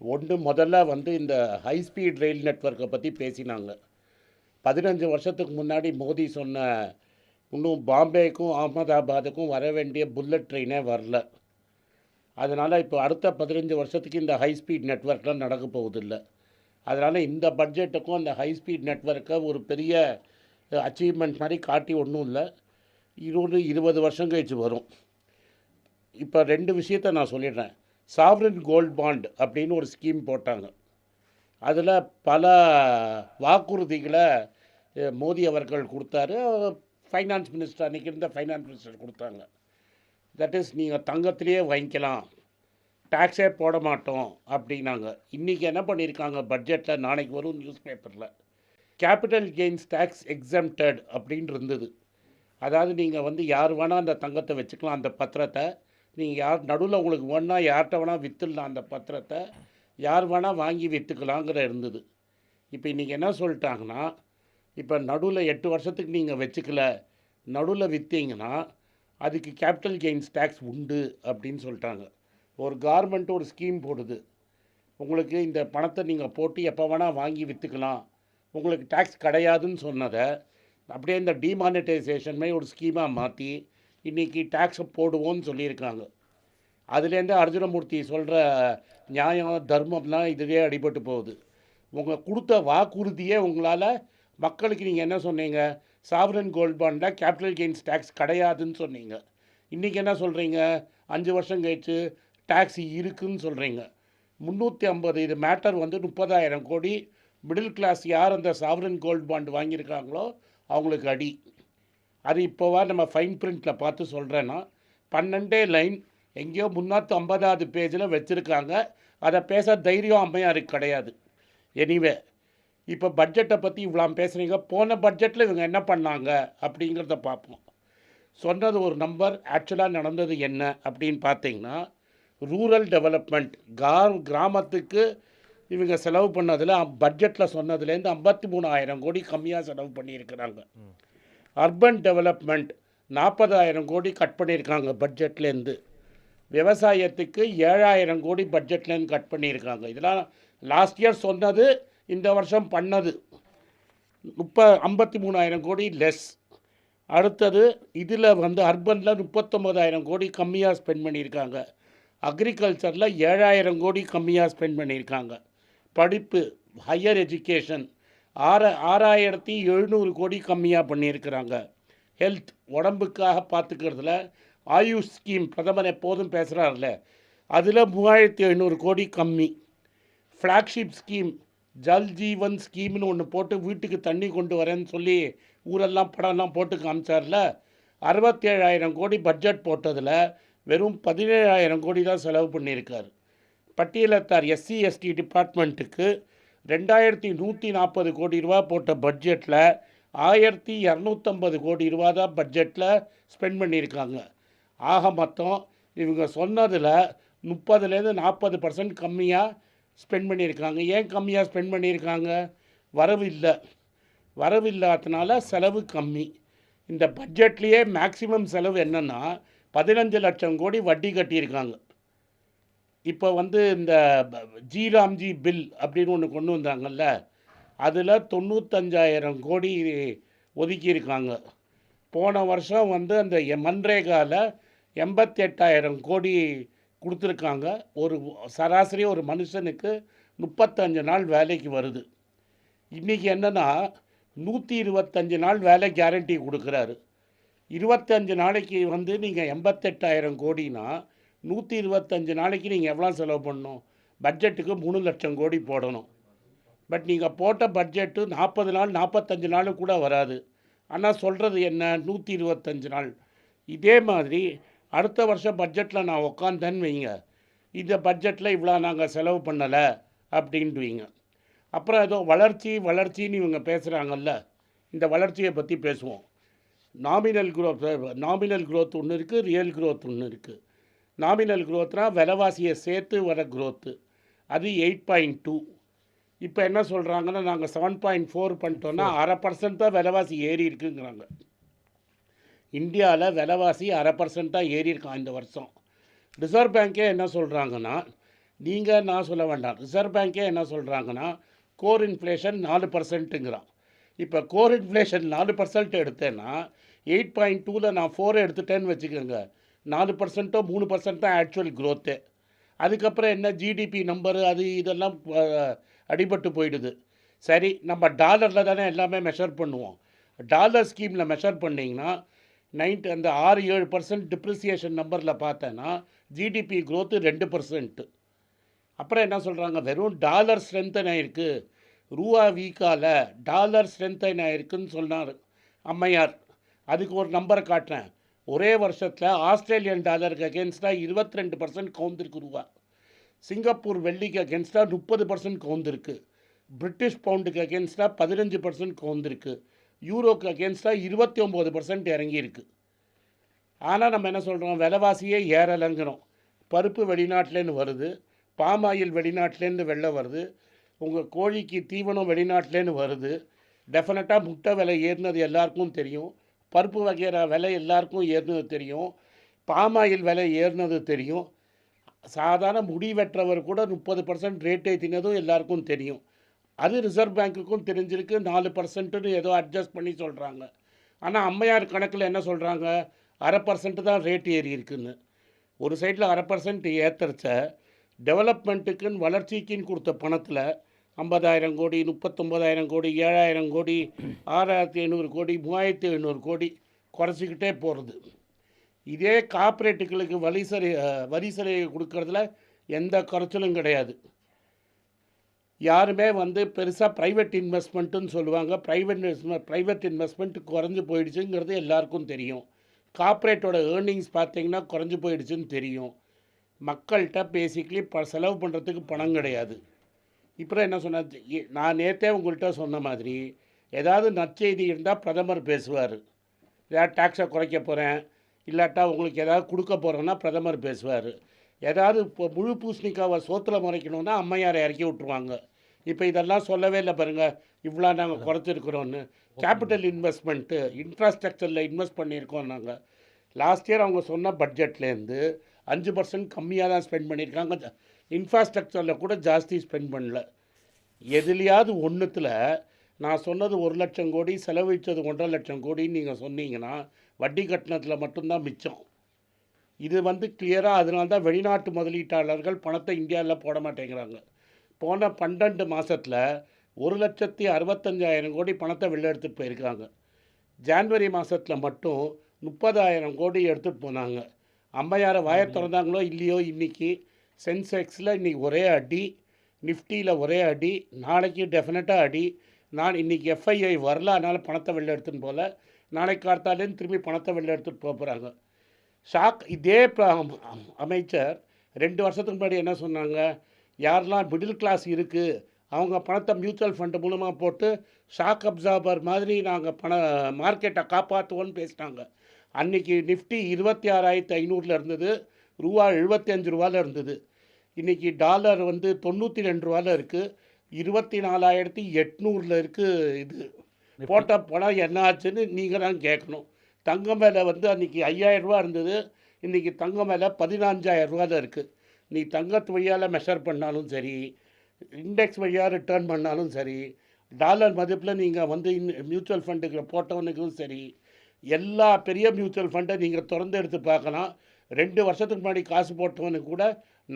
ஒன்று முதல்ல வந்து இந்த ஹை ஸ்பீட் ரயில் நெட்வொர்க்கை பற்றி பேசினாங்க. பதினஞ்சு வருஷத்துக்கு முன்னாடி மோடி சொன்ன இன்னும் பாம்பேக்கும் அகமதாபாத்துக்கும் வர வேண்டிய புல்லட் ட்ரெயினே வரல. அதனால் இப்போ அடுத்த பதினஞ்சு வருஷத்துக்கு இந்த ஹை ஸ்பீட் நெட்வொர்க்லாம் நடக்க போகுதில்ல அதனால் இந்த பட்ஜெட்டுக்கும் அந்த ஹை ஸ்பீட் நெட்வொர்க்கை ஒரு பெரிய அச்சீவ்மெண்ட் மாதிரி காட்டி ஒன்றும் இல்லை. இருபது இருபது வருஷம் கழிச்சு வரும். இப்போ ரெண்டு விஷயத்த நான் சொல்லிடுறேன். சாவரன் கோல்ட் பாண்ட் அப்படின்னு ஒரு ஸ்கீம் போட்டாங்க. அதில் பல வாக்குறுதிகளை அஹ், மோடி அவர்கள் கொடுத்தாரு. ஃபைனான்ஸ் மினிஸ்டர் அன்றைக்கி இருந்த ஃபைனான்ஸ் மினிஸ்டர் கொடுத்தாங்க. தட் இஸ் நீங்கள் தங்கத்திலேயே வாங்கிக்கலாம். டேக்ஸே போட மாட்டோம் அப்படின்னாங்க. இன்றைக்கி என்ன பண்ணியிருக்காங்க பட்ஜெட்டில் நாளைக்கு வரும் நியூஸ் பேப்பரில் கேபிட்டல் கெயின்ஸ் டேக்ஸ் எக்ஸம்டட் அப்படின்னு இருந்தது. அதாவது நீங்கள் வந்து யார் வேணால் அந்த தங்கத்தை வச்சுக்கலாம் அந்த பத்திரத்தை. நீங்கள் யார் நடுவில் உங்களுக்கு வேணா யார்கிட்ட வேணால் விற்றுடலாம் அந்த பத்திரத்தை யார் வேணால் வாங்கி விற்றுக்கலாங்கிற இருந்தது. இப்போ இன்றைக்கி என்ன சொல்லிட்டாங்கன்னா இப்போ நடுவில் எட்டு வருஷத்துக்கு நீங்கள் வச்சுக்கல நடுவில் விற்றீங்கன்னா அதுக்கு கேபிட்டல் கெயின்ஸ் டேக்ஸ் உண்டு அப்படின்னு சொல்லிட்டாங்க. ஒரு கார்மெண்ட் ஒரு ஸ்கீம் போடுது. உங்களுக்கு இந்த பணத்தை நீங்கள் போட்டு எப்போ வேணால் வாங்கி விற்றுக்கலாம் உங்களுக்கு டேக்ஸ் கிடையாதுன்னு சொன்னதை அப்படியே இந்த டிமானிட்டைசேஷன் மாதிரி ஒரு ஸ்கீமாக மாற்றி இன்றைக்கி டேக்ஸை போடுவோன்னு சொல்லியிருக்காங்க. அதுலேருந்து அர்ஜுனமூர்த்தி சொல்கிற நியாயம் தர்மம்லாம் இதுவே அடிபட்டு போகுது. உங்கள் கொடுத்த வாக்குறுதியே உங்களால் மக்களுக்கு நீங்கள் என்ன சொன்னீங்க? சாவரன் கோல்ட் பாண்டில் கேபிட்டல் கெயின்ஸ் டேக்ஸ் கிடையாதுன்னு சொன்னீங்க. இன்றைக்கி என்ன சொல்கிறீங்க அஞ்சு வருஷம் கழிச்சு டேக்ஸ் இருக்குன்னு சொல்கிறீங்க முந்நூற்றி ஐம்பது இது மேட்டர் வந்து முப்பதாயிரம் கோடி. மிடில் கிளாஸ் யார் அந்த சாவரன் கோல்ட் பாண்டு வாங்கியிருக்காங்களோ அவங்களுக்கு அடி. அது இப்போவா நம்ம ஃபைன் பிரிண்ட்டில் பார்த்து சொல்கிறேன்னா பன்னெண்டே லைன் எங்கேயோ முந்நூற்றி ஐம்பதாவது பேஜில் வச்சுருக்காங்க. அதை பேச தைரியம் அம்மையாருக்கு கிடையாது. எனிவே இப்போ பட்ஜெட்டை பற்றி இவ்வளோ பேசுகிறீங்க போன பட்ஜெட்டில் இவங்க என்ன பண்ணாங்க அப்படிங்கிறத பார்ப்போம். சொன்னது ஒரு நம்பர் ஆக்சுவலாக நடந்தது என்ன அப்படின்னு பார்த்தீங்கன்னா ரூரல் டெவலப்மெண்ட் கார் கிராமத்துக்கு இவங்க செலவு பண்ணதில் பட்ஜெட்டில் சொன்னதுலேருந்து ஐம்பத்தி மூணாயிரம் கோடி கம்மியாக செலவு பண்ணியிருக்கிறாங்க. அர்பன் டெவலப்மெண்ட் நாற்பதாயிரம் கோடி கட் பண்ணியிருக்காங்க பட்ஜெட்லேருந்து விவசாயத்துக்கு ஏழாயிரம் கோடி பட்ஜெட்லேருந்து கட் பண்ணியிருக்காங்க. இதெல்லாம் லாஸ்ட் இயர் சொன்னது இந்த வருஷம் பண்ணது. முப்ப ஐம்பத்தி மூணாயிரம் கோடி லெஸ் அடுத்தது இதில் வந்து அர்பனில் முப்பத்தொம்போதாயிரம் கோடி கம்மியாக ஸ்பெண்ட் பண்ணியிருக்காங்க. அக்ரிகல்ச்சரில் ஏழாயிரம் கோடி கம்மியாக ஸ்பெண்ட் பண்ணியிருக்காங்க. படிப்பு ஹையர் எஜுகேஷன் ஆற ஆறாயிரத்தி எழுநூறு கோடி கம்மியாக பண்ணியிருக்கிறாங்க. ஹெல்த் உடம்புக்காக பார்த்துக்கிறதுல ஆயுஷ் ஸ்கீம் பிரதமர் எப்போதும் பேசுகிறார்ல அதில் மூவாயிரத்தி ஐநூறு கோடி கம்மி. ஃப்ளாக்ஷிப் ஸ்கீம் ஜல் ஜீவன் ஸ்கீம்னு ஒன்று போட்டு வீட்டுக்கு தண்ணி கொண்டு வரேன்னு சொல்லி ஊரெல்லாம் படம்லாம் போட்டு காமிச்சார்ல? அறுபத்தேழாயிரம் கோடி பட்ஜெட் போட்டதில் வெறும் பதினேழாயிரம் கோடி தான் செலவு பண்ணியிருக்கார். பட்டியலத்தார் எஸ்சி எஸ்டி டிபார்ட்மெண்ட்டுக்கு ரெண்டாயிரத்தி நூற்றி நாற்பது கோடி ரூபா போட்ட பட்ஜெட்டில் ஆயிரத்தி இரநூத்தம்பது கோடி ரூபா தான் பட்ஜெட்டில் ஸ்பெண்ட் பண்ணியிருக்காங்க. ஆக மொத்தம் இவங்க சொன்னதில் முப்பதுலேருந்து நாற்பது பர்சன்ட் கம்மியாக ஸ்பெண்ட் பண்ணியிருக்காங்க. ஏன் கம்மியாக ஸ்பெண்ட் பண்ணியிருக்காங்க? வரவு இல்லை. வரவு இல்லாதனால செலவு கம்மி. இந்த பட்ஜெட்லேயே மேக்ஸிமம் செலவு என்னென்னா பதினஞ்சு லட்சம் கோடி வட்டி கட்டியிருக்காங்க. இப்போ வந்து இந்த ப- ஜிராம்ஜி பில் அப்படின்னு ஒன்று கொண்டு வந்தாங்கல்ல அதில் தொண்ணூத்தஞ்சாயிரம் கோடி ஒதுக்கியிருக்காங்க. போன வருஷம் வந்து அந்த மன்ரேகாவில் எண்பத்தி எண்பத்தெட்டாயிரம் கோடி கொடுத்துருக்காங்க. ஒரு சராசரி ஒரு மனுஷனுக்கு முப்பத்தஞ்சு நாள் வேலைக்கு வருது. இன்றைக்கி என்னென்னா நூற்றி இருபத்தஞ்சு நாள் வேலை கேரண்டி கொடுக்குறாரு. இருபத்தஞ்சு நாளைக்கு வந்து நீங்கள் எண்பத்தெட்டாயிரம் கோடினா நூற்றி இருபத்தஞ்சு நாளைக்கு நீங்கள் எவ்வளோ செலவு பண்ணணும்? பட்ஜெட்டுக்கு மூணு லட்சம் கோடி போடணும். பட் நீங்கள் போட்ட பட்ஜெட்டு நாற்பது நாள் நாற்பத்தஞ்சு நாள் கூட வராது. ஆனால் சொல்கிறது என்ன? நூற்றி இருபத்தஞ்சு நாள். இதே மாதிரி அடுத்த வருஷம் பட்ஜெட்டில் நான் உக்காந்தேன்னு வைங்க. இந்த பட்ஜெட்டில் இவ்வளோ நாங்கள் செலவு பண்ணலை அப்படின்ட்டுவீங்க அப்புறம் ஏதோ வளர்ச்சி வளர்ச்சின்னு இவங்க பேசுகிறாங்கல்ல இந்த வளர்ச்சியை பற்றி பேசுவோம். நாமினல் growth நாமினல் growth ஒன்று இருக்குது ரியல் growth ஒன்று இருக்குது நாமினல் growthனா விலைவாசியை சேர்த்து வர growth. அது எயிட் பாயிண்ட் டூ இப்போ என்ன சொல்கிறாங்கன்னா நாங்கள் செவன் பாயிண்ட் ஃபோர் பண்ணிட்டோன்னா அரை பர்சன்ட் தான் விலைவாசி ஏறி இருக்குங்கிறாங்க. இந்தியாவில் விலைவாசி அரை பர்சன்ட் ஏறியிருக்கான் ஏறி இந்த வருஷம். ரிசர்வ் பேங்க்கே என்ன சொல்கிறாங்கன்னா நீங்கள் நான் சொல்ல வேண்டாம். ரிசர்வ் பேங்க்கே என்ன சொல்கிறாங்கன்னா கோர் இன்ஃப்ளேஷன் நாலு பர்சன்ட்டுங்கிறான் இப்போ கோர் இன்ஃப்ளேஷன் நாலு பர்சன்ட் எடுத்தேன்னா எயிட் பாயிண்ட் டூவில் நான் ஃபோர் எடுத்துட்டேன்னு வச்சுக்கோங்க. நாலு பர்சன்ட்டோ மூணு பர்சன்ட் தான் ஆக்சுவல் க்ரோத்து அதுக்கப்புறம் என்ன ஜிடிபி நம்பரு அது இதெல்லாம் அடிபட்டு போயிடுது. சரி நம்ம டாலரில் தானே எல்லாமே மெஷர் பண்ணுவோம். டாலர் ஸ்கீமில் மெஷர் பண்ணிங்கன்னா நைன்ட் அந்த ஆறு ஏழு பர்சன்ட் டிப்ரிசியேஷன் நம்பரில் பார்த்தேன்னா ஜிடிபி க்ரோத்து ரெண்டு பர்சன்ட்டு அப்புறம் என்ன சொல்கிறாங்க வெறும் டாலர் ஸ்ட்ரென்தன் ஆகிருக்கு ரூபா வீக்கால் டாலர் ஸ்ட்ரென்தன் ஆகிருக்குன்னு சொன்னார் அம்மையார். அதுக்கு ஒரு நம்பரை காட்டினேன் ஒரே வருஷத்தில் ஆஸ்திரேலியன் டாலருக்கு அகேன்ஸ்டாக இருபத்தி ரெண்டு பர்சன்ட் கவுந்திருக்கு ரூபா. சிங்கப்பூர் வெள்ளிக்கு அகேன்ஸ்டாக முப்பது பர்சன்ட் கவுந்திருக்கு பிரிட்டிஷ் பவுண்டுக்கு அகேன்ஸ்டாக பதினஞ்சு பர்சன்ட் கவுந்திருக்கு யூரோக்கு அகேன்ஸ்டாக இருபத்தி ஒம்பது பர்சன்ட் இறங்கியிருக்கு. ஆனால் நம்ம என்ன சொல்கிறோம் விலைவாசியே ஏறலைங்கிறோம். பருப்பு வெளிநாட்டிலேருந்து வருது. பாம் ஆயில் வெளிநாட்டிலேருந்து வெளில வருது. உங்கள் கோழிக்கு தீவனம் வெளிநாட்டிலேருந்து வருது. டெஃபினட்டாக முட்டை விலை ஏறினது எல்லாருக்கும் தெரியும். பருப்பு வகைற விலை எல்லாருக்கும் ஏறினது தெரியும். பாம் ஆயில் விலை ஏறினது தெரியும். சாதாரண முடி வெட்டுறவர் கூட முப்பது பர்சன்ட் ரேட் ஏற்றினதும் எல்லாருக்கும் தெரியும். அது ரிசர்வ் பேங்க்குக்கும் தெரிஞ்சிருக்கு. நாலு பர்சன்ட்டுன்னு ஏதோ அட்ஜஸ்ட் பண்ணி சொல்கிறாங்க ஆனால் அம்மையார் கணக்கில் என்ன சொல்கிறாங்க அரை பர்சன்ட் தான் ரேட் ஏறி இருக்குன்னு. ஒரு சைடில் அரை பர்சன்ட் ஏற்றுறச்ச டெவலப்மெண்ட்டுக்குன்னு வளர்ச்சிக்குன்னு கொடுத்த பணத்தில் ஐம்பதாயிரம் கோடி முப்பத்தொம்பதாயிரம் கோடி ஏழாயிரம் கோடி ஆறாயிரத்தி ஐநூறு கோடி மூவாயிரத்தி ஐநூறு கோடி குறைச்சிக்கிட்டே போகிறது இதே கார்ப்பரேட்டுகளுக்கு வரி சரி வரி சலுகை கொடுக்கறதுல எந்த குறைச்சலும் கிடையாது. யாருமே வந்து பெருசாக ப்ரைவேட் இன்வெஸ்ட்மெண்ட்டுன்னு சொல்லுவாங்க. ப்ரைவேட் ப்ரைவேட் இன்வெஸ்ட்மெண்ட் குறைஞ்சி போயிடுச்சுங்கிறது எல்லாருக்கும் தெரியும். கார்ப்பரேட்டோட ஏர்னிங்ஸ் பார்த்தீங்கன்னா குறைஞ்சி போயிடுச்சுன்னு தெரியும். மக்கள்கிட்ட பேசிக்லி ப செலவு பண்ணுறதுக்கு பணம் கிடையாது. இப்போ என்ன சொன்ன நான் நேற்றே உங்கள்கிட்ட சொன்ன மாதிரி ஏதாவது நற்செய்தி இருந்தால் பிரதமர் பேசுவார். ஏதாவது டேக்ஸை குறைக்க போகிறேன் இல்லாட்டா உங்களுக்கு ஏதாவது கொடுக்க போகிறோன்னா பிரதமர் பேசுவார். ஏதாவது இப்போ முழு பூசணிக்காவை சோத்தில் முறைக்கணுன்னா அம்மையாரை இறக்கி விட்ருவாங்க இப்போ இதெல்லாம் சொல்லவே இல்லை பாருங்கள் இவ்வளோ நாங்கள் குறைச்சிருக்கிறோன்னு கேபிட்டல் இன்வெஸ்ட்மெண்ட்டு இன்ஃப்ராஸ்ட்ரக்சரில் இன்வெஸ்ட் பண்ணியிருக்கோம் நாங்கள் லாஸ்ட் இயர் அவங்க சொன்ன பட்ஜெட்லேருந்து அஞ்சு பர்சன்ட் கம்மியாக தான் ஸ்பெண்ட் பண்ணியிருக்காங்க. இன்ஃப்ராஸ்ட்ரக்சரில் கூட ஜாஸ்தி ஸ்பெண்ட் பண்ணல. எதுலையாவது ஒன்றுத்தில் நான் சொன்னது ஒரு லட்சம் கோடி செலவழித்தது ஒன்றரை லட்சம் கோடின்னு நீங்கள் சொன்னீங்கன்னா வட்டி கட்டணத்தில் மட்டும்தான் மிச்சம். இது வந்து கிளியராக அதனால தான் வெளிநாட்டு முதலீட்டாளர்கள் பணத்தை இந்தியாவில் போட மாட்டேங்கிறாங்க. போன பன்னெண்டு மாதத்தில் ஒரு லட்சத்தி அறுபத்தஞ்சாயிரம் கோடி பணத்தை வெளில எடுத்துகிட்டு போயிருக்காங்க. ஜான்வரி மாதத்தில் மட்டும் முப்பதாயிரம் கோடி எடுத்துகிட்டு போனாங்க. அம்மையாரை வாயை திறந்தாங்களோ இல்லையோ இன்றைக்கி சென்செக்ஸில் இன்றைக்கி ஒரே அடி நிஃப்டியில் ஒரே அடி நாளைக்கு டெஃபினட்டாக அடி. நான் இன்றைக்கி எஃப்ஐஐ வரல அதனால் பணத்தை வெளில எடுத்துன்னு போகல நாளைக்கு கார்த்தாலேருந்து திரும்பி பணத்தை வெளில எடுத்துகிட்டு போக போகிறாங்க ஷாக் இதே அமைச்சர் ரெண்டு வருஷத்துக்கு முன்னாடி என்ன சொன்னாங்க? யாரெல்லாம் மிடில் கிளாஸ் இருக்குது அவங்க பணத்தை மியூச்சுவல் ஃபண்டு மூலமாக போட்டு ஷாக் அப்சார்பர் மாதிரி நாங்கள் பண மார்க்கெட்டை காப்பாற்றுவோன்னு பேசிட்டாங்க. அன்றைக்கி நிஃப்டி இருபத்தி ஆறாயிரத்தி ஐநூறில் இருந்தது ரூபா எழுபத்தஞ்சு ரூபாவில் இருந்தது. இன்றைக்கி டாலர் வந்து தொண்ணூற்றி ரெண்டு ரூபாவில் இருக்குது இருபத்தி நாலாயிரத்தி எட்நூறில் இருக்குது இது. போட்ட பணம் என்ன ஆச்சுன்னு நீங்கள் தான் கேட்கணும். தங்கம் விலை வந்து அன்றைக்கி ஐயாயிரம் ரூபா இருந்தது. இன்றைக்கி தங்கம் விலை பதினஞ்சாயிரம் தான் இருக்குது நீ தங்கத்து வழியால் மெஷர் பண்ணாலும் சரி இண்டெக்ஸ் வழியாக ரிட்டர்ன் பண்ணாலும் சரி டாலர் மதிப்பில் நீங்கள் வந்து மியூச்சுவல் ஃபண்டுக்கு போட்டவனுக்கும் சரி எல்லா பெரிய மியூச்சுவல் ஃபண்டை நீங்கள் திறந்து எடுத்து பார்க்கலாம். ரெண்டு வருஷத்துக்கு முன்னாடி காசு போட்டவனுக்கு கூட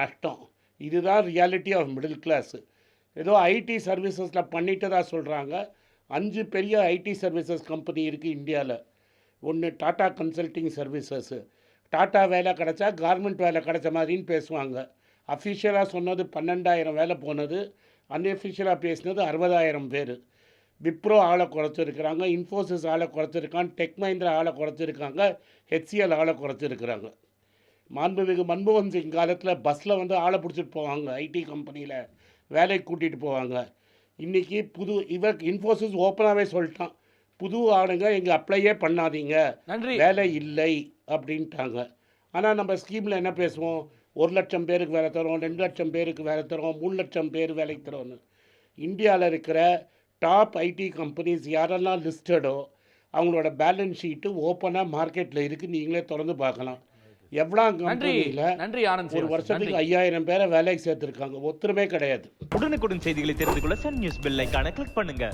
நஷ்டம். இதுதான் ரியாலிட்டி ஆஃப் மிடில் கிளாஸு ஏதோ ஐடி சர்வீசஸில் பண்ணிட்டதா சொல்கிறாங்க அஞ்சு பெரிய ஐடி சர்வீசஸ் கம்பெனி இருக்குது இந்தியாவில் ஒன்று டாட்டா கன்சல்டிங் சர்வீசஸ்ஸு டாட்டா வேலை கிடச்சா கார்மெண்ட் வேலை கிடச்ச மாதிரின்னு பேசுவாங்க. அஃபிஷியலாக சொன்னது பன்னெண்டாயிரம் வேலை போனது. அன்அஃபிஷியலாக பேசினது அறுபதாயிரம் பேர். விப்ரோ ஆளை குறைச்சிருக்கிறாங்க இன்ஃபோசிஸ் ஆளை குறைச்சிருக்காங்க டெக் மஹிந்திரா ஆளை குறைச்சிருக்காங்க ஹெச்சிஎல் ஆளை குறைச்சிருக்கிறாங்க. மாண்புமிகு மன்மோகன் சிங் காலத்தில் பஸ்ஸில் வந்து ஆளை பிடிச்சிட்டு போவாங்க ஐடி கம்பெனியில் வேலைக்கு கூட்டிகிட்டு போவாங்க. இன்றைக்கி புது இவர் இன்ஃபோசிஸ் ஓப்பனாகவே சொல்லிட்டான். புது ஆளுங்க எங்கள் அப்ளையே பண்ணாதீங்க. நன்றி. வேலை இல்லை அப்படின்ட்டாங்க. ஆனால் நம்ம ஸ்கீமில் என்ன பேசுவோம்? ஒரு லட்சம் பேருக்கு வேலை தரோம் ரெண்டு லட்சம் பேருக்கு வேலை தரோம் மூணு லட்சம் பேர் வேலைக்கு தரோன்னு இந்தியாவில் இருக்கிற டாப் ஐடி கம்பெனிஸ் யாரெல்லாம் லிஸ்டடோ அவங்களோட பேலன்ஸ் ஷீட்டு ஓப்பனாக மார்க்கெட்டில் இருக்குது நீங்களே திறந்து பார்க்கலாம். எவ்வளோ நன்றி. கம்பெனியில் நன்றி ஆனந்த் ஒரு. வருஷத்துக்கு ஐயாயிரம் பேரை வேலைக்கு சேர்த்துருக்காங்க. ஒத்துருமே கிடையாது. உடனுக்குடன் செய்திகளை தெரிந்து கொள்ள சன் நியூஸ் பெல் ஐகானை கிளிக் பண்ணுங்க.